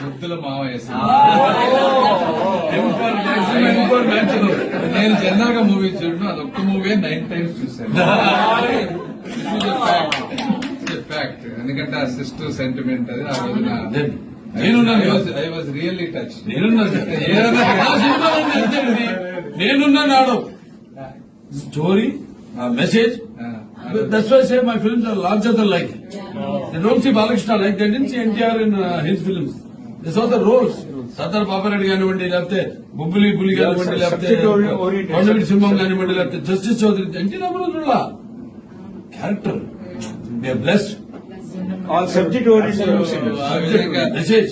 ముద్దుల మావయ్య నేను జనరల్గా మూవీ చూడను అది ఒక్క మూవీ నైన్ టైమ్స్ చూశాను. ఫ్యాక్ట్ ఎందుకంటే ఆ సిస్టర్ సెంటిమెంట్ అది ఆ రోజున నేనున్నాను కదా. ఐ వాజ్ రియల్లీ టచ్ నేనున్నా ఆ సినిమా ఉంది అంతే ఇది. నేనున్నా నాడు స్టోరీ ఆ message that's why say my films are larger than life they don't see Balakrishna like they don't see NTR in his films this are the roles Sardar Papareddy కానివ్వండి లేకపోతే బుబ్బులి పులి కానివ్వండి లేకపోతే Subject oriented. కొండవీటి సింహం కానివ్వండి లేకపోతే justice Chowdary NT Ramarao character they blessed all subject oriented ఆ విధంగా message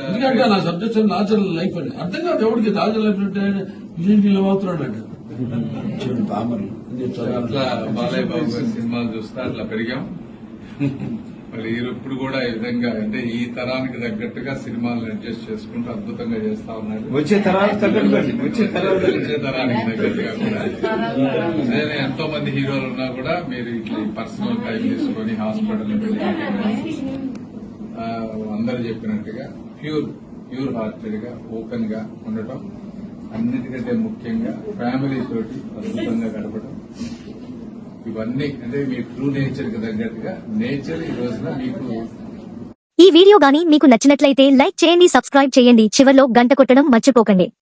ఎందుకంటే నా సబ్జెక్ట్ నాచురల్ లైఫ్ అని అర్థం కాదు ఎవరికి నాచురల్ లైఫ్ అంటే ఇదేంటి ఇలా అవుతున్నాడు అంటే చూడండి పామర్లు అట్లా బాలయ్య బాబు గారి సినిమాలు చూస్తే అట్లా పెరిగాం. మరి ఇప్పుడు కూడా ఈ విధంగా అంటే ఈ తరానికి తగ్గట్టుగా సినిమాలను అడ్జస్ట్ చేసుకుంటూ అద్భుతంగా చేస్తా ఉన్నారు. వచ్చే తరాలకు తగ్గట్టుగా వచ్చే తరానికి తగ్గట్టుగా కూడా. నేను ఎంతో మంది హీరోలు ఉన్నా కూడా మీరు ఇట్లా పర్సనల్ టైం తీసుకొని హాస్పిటల్ అందరు చెప్పినట్టుగా ప్యూర్ ప్యూర్ హార్టెడ్గా ఓపెన్గా ఉండటం అన్నిటికంటే ముఖ్యంగా ఫ్యామిలీ తోటి అద్భుతంగా ఇవన్నీ అంటే మీ ట్రూ నేచర్కి తగ్గట్టుగా నేచర్ ఈ రోజున మీకు ఈ వీడియో గాని మీకు నచ్చినట్లయితే లైక్ చేయండి సబ్స్క్రైబ్ చేయండి. చివర్లో గంట కొట్టడం మర్చిపోకండి.